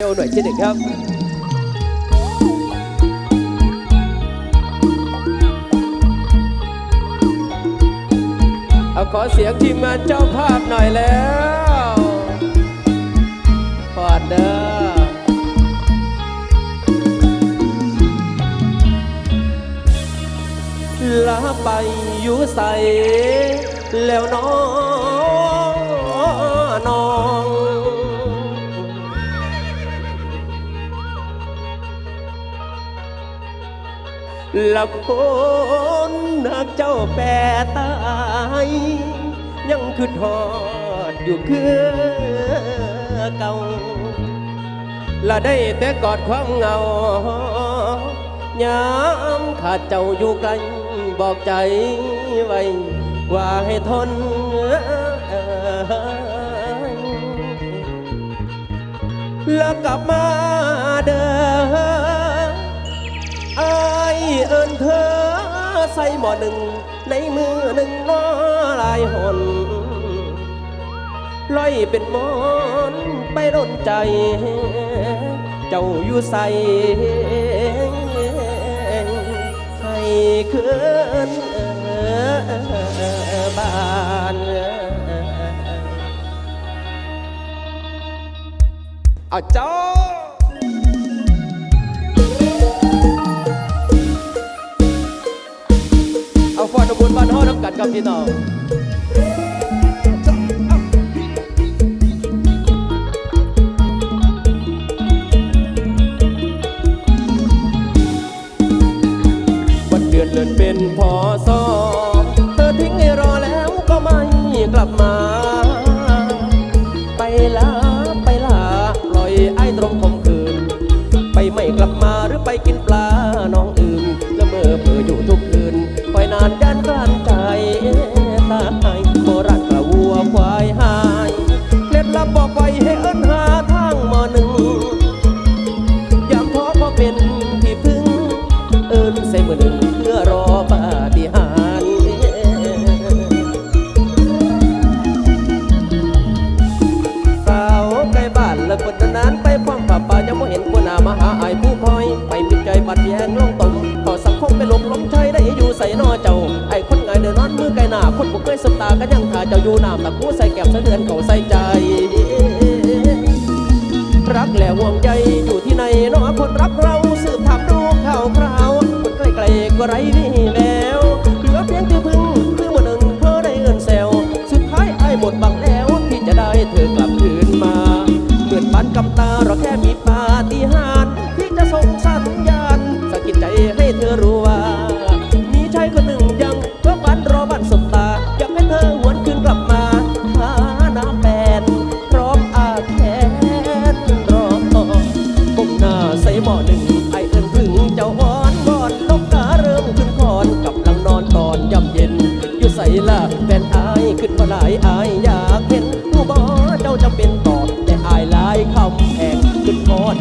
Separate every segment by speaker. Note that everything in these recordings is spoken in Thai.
Speaker 1: เร็วหน่อยเช่นหนึ่งเอาขอเสียงทีมงานเจ้าภาพหน่อยแล้วพอดเด้อลาไปอยู่ใส่แล้วน้อง ละคนนักเจ้าแปรตายยังคือทอดอยู่คือเก่าละได้แต่กอดความเงายามขาดเจ้าอยู่ไกลบอกใจไว้ว่าให้ทนและกลับมา หมอหนึ่ง ในมือหนึ่งน้อลายหนลอยเป็นมอนไปร่นใจ เจ้าอยู่ใส่ให้คืนบ้านเอาเจ้า บุญบ้านห้อน้ำกัดกับพี่น้องวันเดือนเดือนเป็นพอซอเธอทิ้งให้รอแล้วก็ไม่กลับมา ไปลาไปลาปล่อยไอ้ตรงคมคืน ไปไม่กลับมาหรือไปกินปลา บ่เคยสตากันยังถ่าเจ้าอยู่น้ำตะคูใส่แก้มส่เดือนเขาใส่ใจ รักแล้วห่วงใจอยู่ที่ไหนน้อคนรักเราสืบถามดูข่าวคราวคนใกล้ๆก็ไร้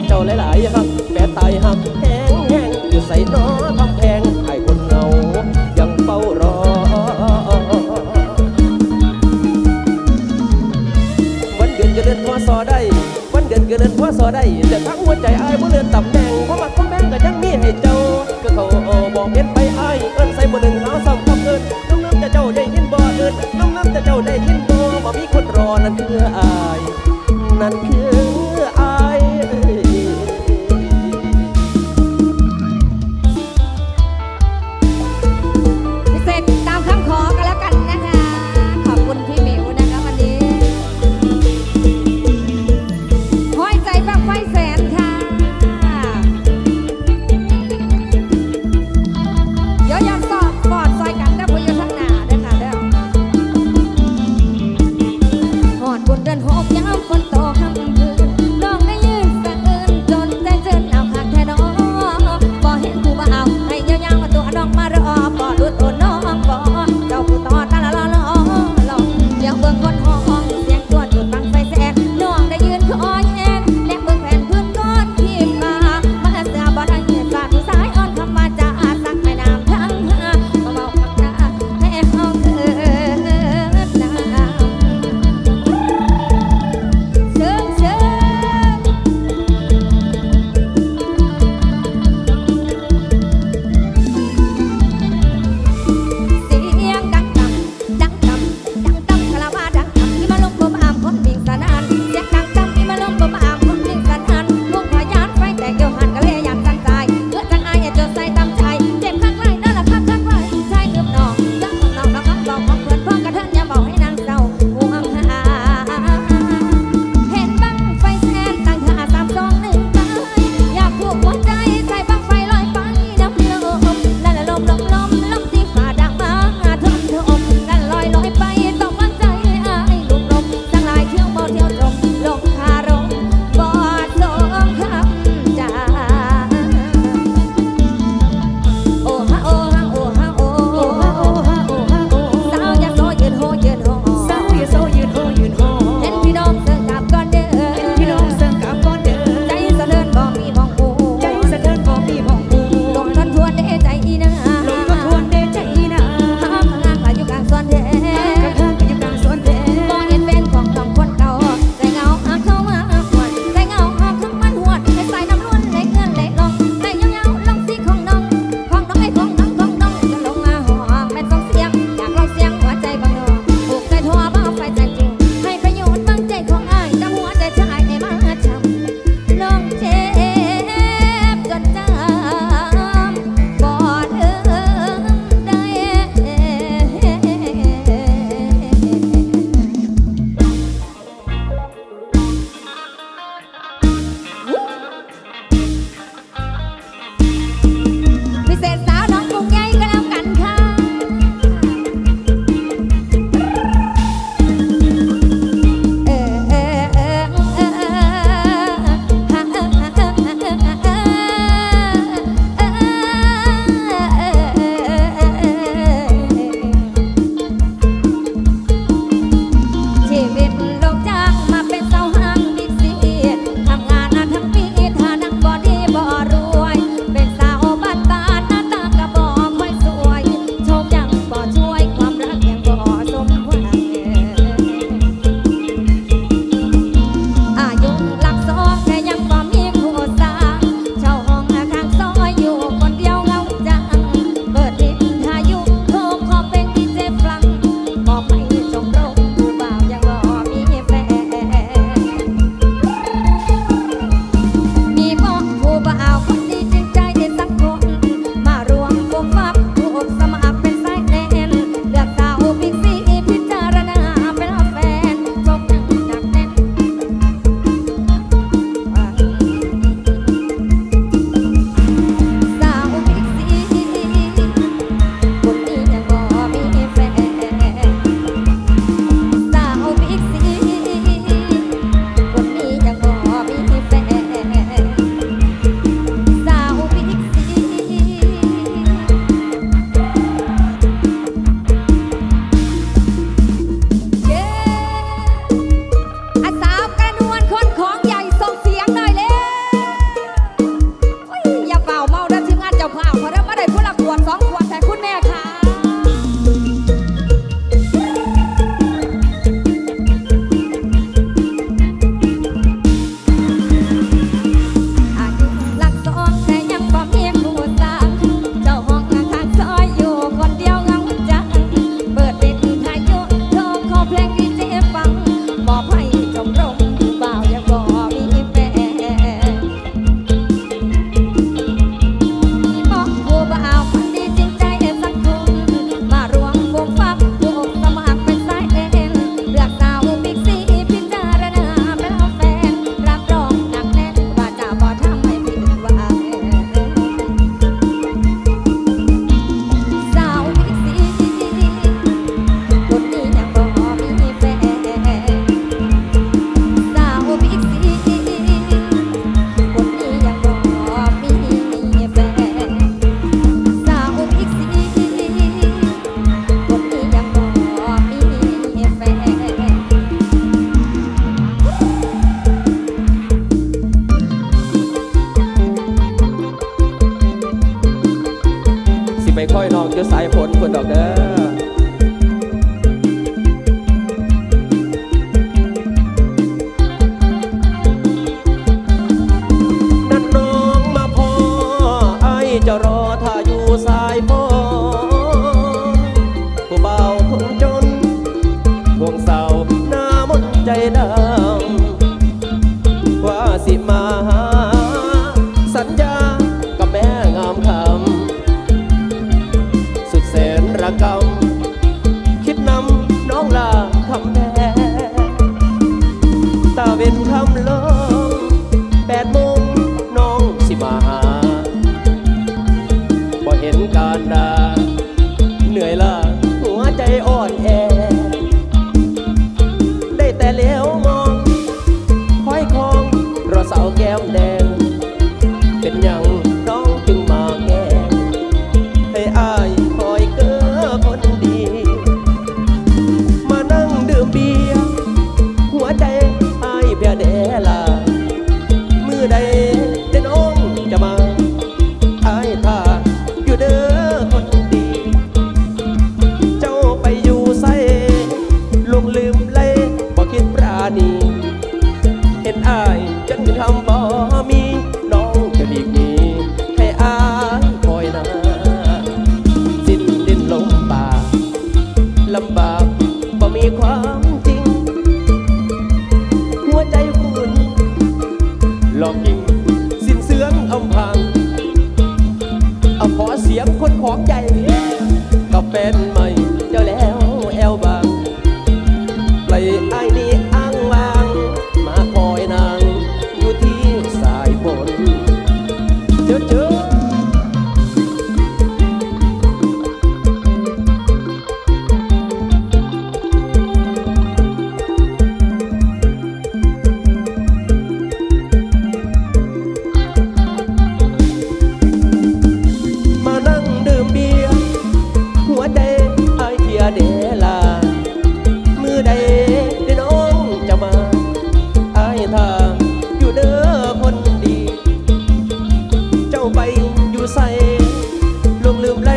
Speaker 1: โดนหลายๆอย่า chorro. ลำบากบ่มีค
Speaker 2: วา
Speaker 1: ม ลวงลืมไล่